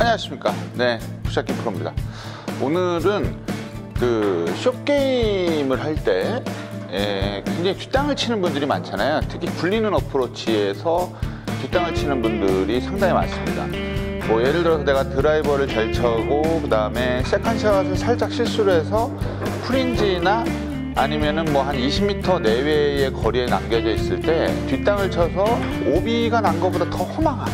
안녕하십니까. 네, 푸샤키 프로입니다. 오늘은 그 숏게임을 할 때 굉장히 뒷땅을 치는 분들이 많잖아요. 특히 굴리는 어프로치에서 뒷땅을 치는 분들이 상당히 많습니다. 뭐 예를 들어서 내가 드라이버를 잘 쳐고 그 다음에 세컨샷을 살짝 실수를 해서 프린지나 아니면은 뭐 한 20m 내외의 거리에 남겨져 있을 때 뒷땅을 쳐서 오비가 난 것보다 더 허망한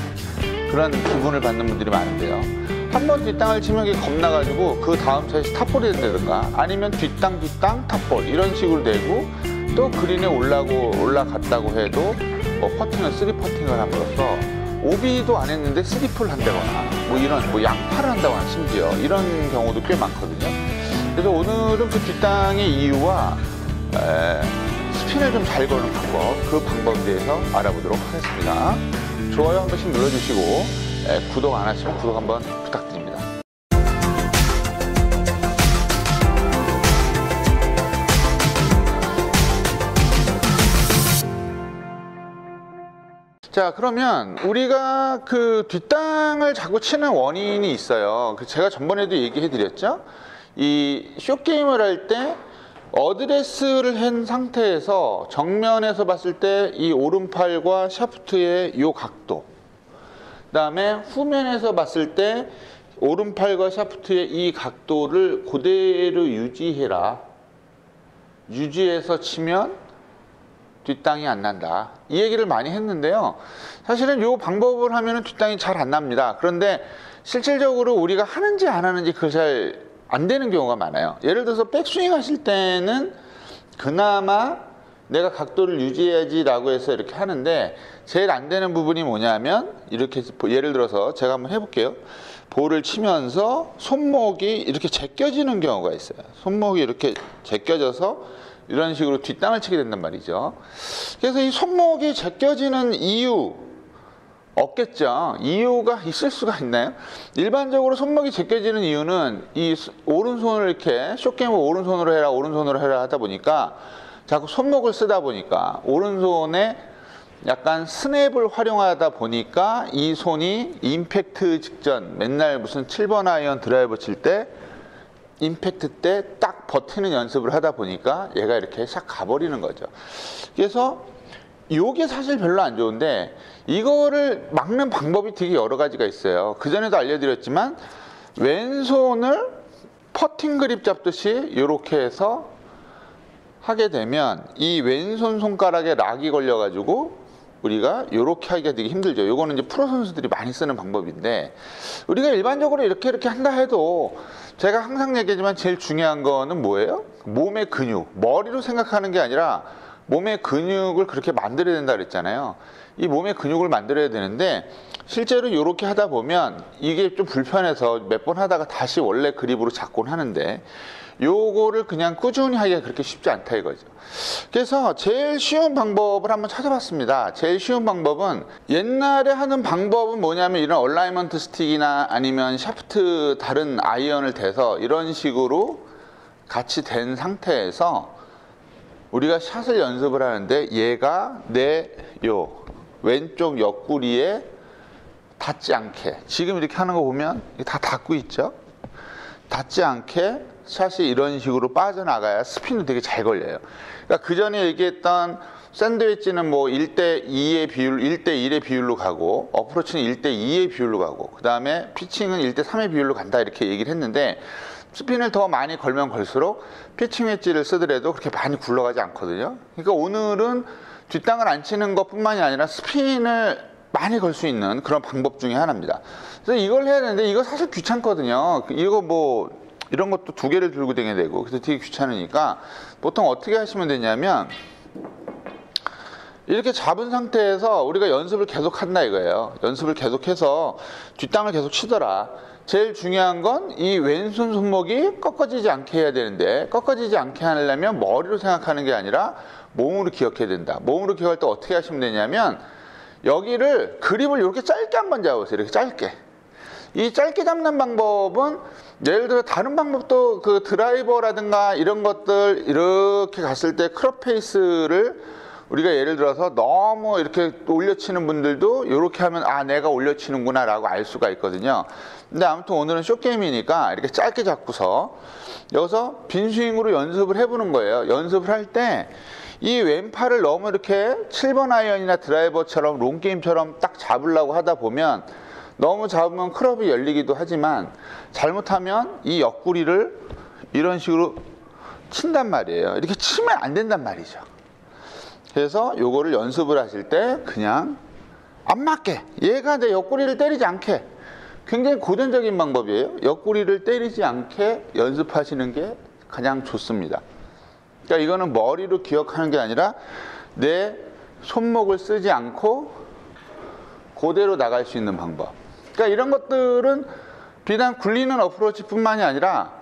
그런 기분을 받는 분들이 많은데요. 한 번 뒷땅을 치면 이게 겁나가지고 그 다음 차에 탑볼이 된다든가 아니면 뒷땅 뒷땅 탑볼 이런 식으로 되고 또 그린에 올라고 올라갔다고 해도 뭐 퍼팅은 쓰리 퍼팅을 함으로써 오비도 안 했는데 쓰리풀 한다거나 뭐 이런 뭐 양파를 한다거나 심지어 이런 경우도 꽤 많거든요. 그래서 오늘은 그 뒷땅의 이유와 에, 스핀을 좀 잘 거는 방법 그 방법에 대해서 알아보도록 하겠습니다. 좋아요 한 번씩 눌러주시고 에, 구독 안 하시면 구독 한번 부탁드립니다. 자 그러면 우리가 그 뒷땅을 자꾸 치는 원인이 있어요. 그 제가 전번에도 얘기해 드렸죠. 이 쇼게임을 할 때 어드레스를 한 상태에서 정면에서 봤을 때 이 오른팔과 샤프트의 이 각도 그 다음에 후면에서 봤을 때 오른팔과 샤프트의 이 각도를 그대로 유지해라. 유지해서 치면 뒷땅이 안 난다. 이 얘기를 많이 했는데요. 사실은 이 방법을 하면 뒷땅이 잘 안 납니다. 그런데 실질적으로 우리가 하는지 안 하는지 그걸 잘 안 되는 경우가 많아요. 예를 들어서 백스윙 하실 때는 그나마 내가 각도를 유지해야지 라고 해서 이렇게 하는데 제일 안 되는 부분이 뭐냐면 이렇게 예를 들어서 제가 한번 해볼게요. 볼을 치면서 손목이 이렇게 제껴지는 경우가 있어요. 손목이 이렇게 제껴져서 이런 식으로 뒷땅을 치게 된단 말이죠. 그래서 이 손목이 제껴지는 이유 없겠죠. 이유가 있을 수가 있나요? 일반적으로 손목이 제껴지는 이유는 이 오른손을 이렇게 쇼게임을 오른손으로 해라 오른손으로 해라 하다 보니까 자꾸 손목을 쓰다 보니까 오른손에 약간 스냅을 활용하다 보니까 이 손이 임팩트 직전 맨날 무슨 7번 아이언 드라이버 칠 때 임팩트 때 딱 버티는 연습을 하다 보니까 얘가 이렇게 싹 가버리는 거죠. 그래서 이게 사실 별로 안 좋은데 이거를 막는 방법이 되게 여러 가지가 있어요. 그전에도 알려드렸지만 왼손을 퍼팅 그립 잡듯이 이렇게 해서 하게 되면 이 왼손 손가락에 락이 걸려가지고 우리가 이렇게 하기가 되게 힘들죠. 이거는 이제 프로 선수들이 많이 쓰는 방법인데 우리가 일반적으로 이렇게 이렇게 한다 해도 제가 항상 얘기하지만 제일 중요한 거는 뭐예요? 몸의 근육, 머리로 생각하는 게 아니라 몸의 근육을 그렇게 만들어야 된다 그랬잖아요. 이 몸의 근육을 만들어야 되는데 실제로 이렇게 하다 보면 이게 좀 불편해서 몇 번 하다가 다시 원래 그립으로 잡곤 하는데 요거를 그냥 꾸준히 하기가 그렇게 쉽지 않다 이거죠. 그래서 제일 쉬운 방법을 한번 찾아봤습니다. 제일 쉬운 방법은 옛날에 하는 방법은 뭐냐면 이런 얼라이먼트 스틱이나 아니면 샤프트 다른 아이언을 대서 이런 식으로 같이 된 상태에서 우리가 샷을 연습을 하는데 얘가 내 요 왼쪽 옆구리에 닿지 않게. 지금 이렇게 하는 거 보면 다 닿고 있죠? 닿지 않게 샷이 이런 식으로 빠져나가야 스핀도 되게 잘 걸려요. 그러니까 그 전에 얘기했던 샌드위치는 뭐 1대 2의 비율, 1대 1의 비율로 가고 어프로치는 1대 2의 비율로 가고 그 다음에 피칭은 1대 3의 비율로 간다 이렇게 얘기를 했는데 스핀을 더 많이 걸면 걸수록 피칭 웨지를 쓰더라도 그렇게 많이 굴러가지 않거든요. 그러니까 오늘은 뒷땅을 안 치는 것 뿐만이 아니라 스핀을 많이 걸 수 있는 그런 방법 중에 하나입니다. 그래서 이걸 해야 되는데 이거 사실 귀찮거든요. 이거 뭐 이런 것도 두 개를 들고 다녀야 되고 그래서 되게 귀찮으니까 보통 어떻게 하시면 되냐면 이렇게 잡은 상태에서 우리가 연습을 계속 한다 이거예요. 연습을 계속해서 뒷땅을 계속 치더라. 제일 중요한 건 이 왼손 손목이 꺾어지지 않게 해야 되는데 꺾어지지 않게 하려면 머리로 생각하는 게 아니라 몸으로 기억해야 된다. 몸으로 기억할 때 어떻게 하시면 되냐면 여기를 그립을 이렇게 짧게 한번 잡으세요. 이렇게 짧게. 이 짧게 잡는 방법은 예를 들어 다른 방법도 그 드라이버라든가 이런 것들 이렇게 갔을 때 크롭 페이스를 우리가 예를 들어서 너무 이렇게 올려치는 분들도 이렇게 하면 아 내가 올려치는구나 라고 알 수가 있거든요. 근데 아무튼 오늘은 쇼게임이니까 이렇게 짧게 잡고서 여기서 빈 스윙으로 연습을 해보는 거예요. 연습을 할 때 이 왼팔을 너무 이렇게 7번 아이언이나 드라이버처럼 롱게임처럼 딱 잡으려고 하다 보면 너무 잡으면 클럽이 열리기도 하지만 잘못하면 이 옆구리를 이런 식으로 친단 말이에요. 이렇게 치면 안 된단 말이죠. 그래서 요거를 연습을 하실 때 그냥 안 맞게 얘가 내 옆구리를 때리지 않게 굉장히 고전적인 방법이에요. 옆구리를 때리지 않게 연습하시는 게 가장 좋습니다. 그러니까 이거는 머리로 기억하는 게 아니라 내 손목을 쓰지 않고 그대로 나갈 수 있는 방법. 그러니까 이런 것들은 비단 굴리는 어프로치뿐만이 아니라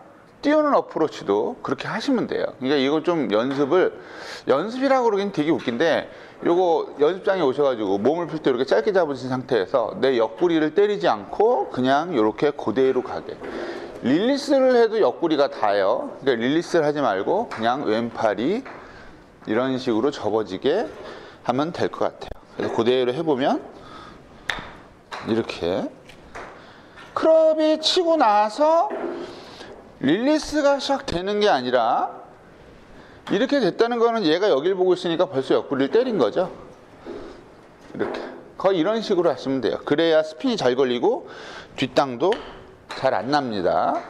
띄우는 어프로치도 그렇게 하시면 돼요. 그러니까 이걸 좀 연습을 연습이라고 그러긴 되게 웃긴데 요거 연습장에 오셔가지고 몸을 풀 때 이렇게 짧게 잡으신 상태에서 내 옆구리를 때리지 않고 그냥 이렇게 그대로 가게. 릴리스를 해도 옆구리가 닿아요. 그러니까 릴리스를 하지 말고 그냥 왼팔이 이런 식으로 접어지게 하면 될 것 같아요. 그래서 그대로 해보면 이렇게 크롭이 치고 나서 릴리스가 시작되는 게 아니라 이렇게 됐다는 거는 얘가 여길 보고 있으니까 벌써 옆구리를 때린 거죠. 이렇게 거의 이런 식으로 하시면 돼요. 그래야 스핀이 잘 걸리고 뒷땅도 잘 안 납니다.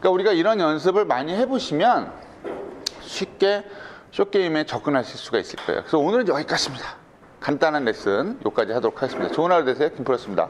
그러니까 우리가 이런 연습을 많이 해보시면 쉽게 쇼게임에 접근하실 수가 있을 거예요. 그래서 오늘은 여기까지입니다. 간단한 레슨 여기까지 하도록 하겠습니다. 좋은 하루 되세요. 김프로였습니다.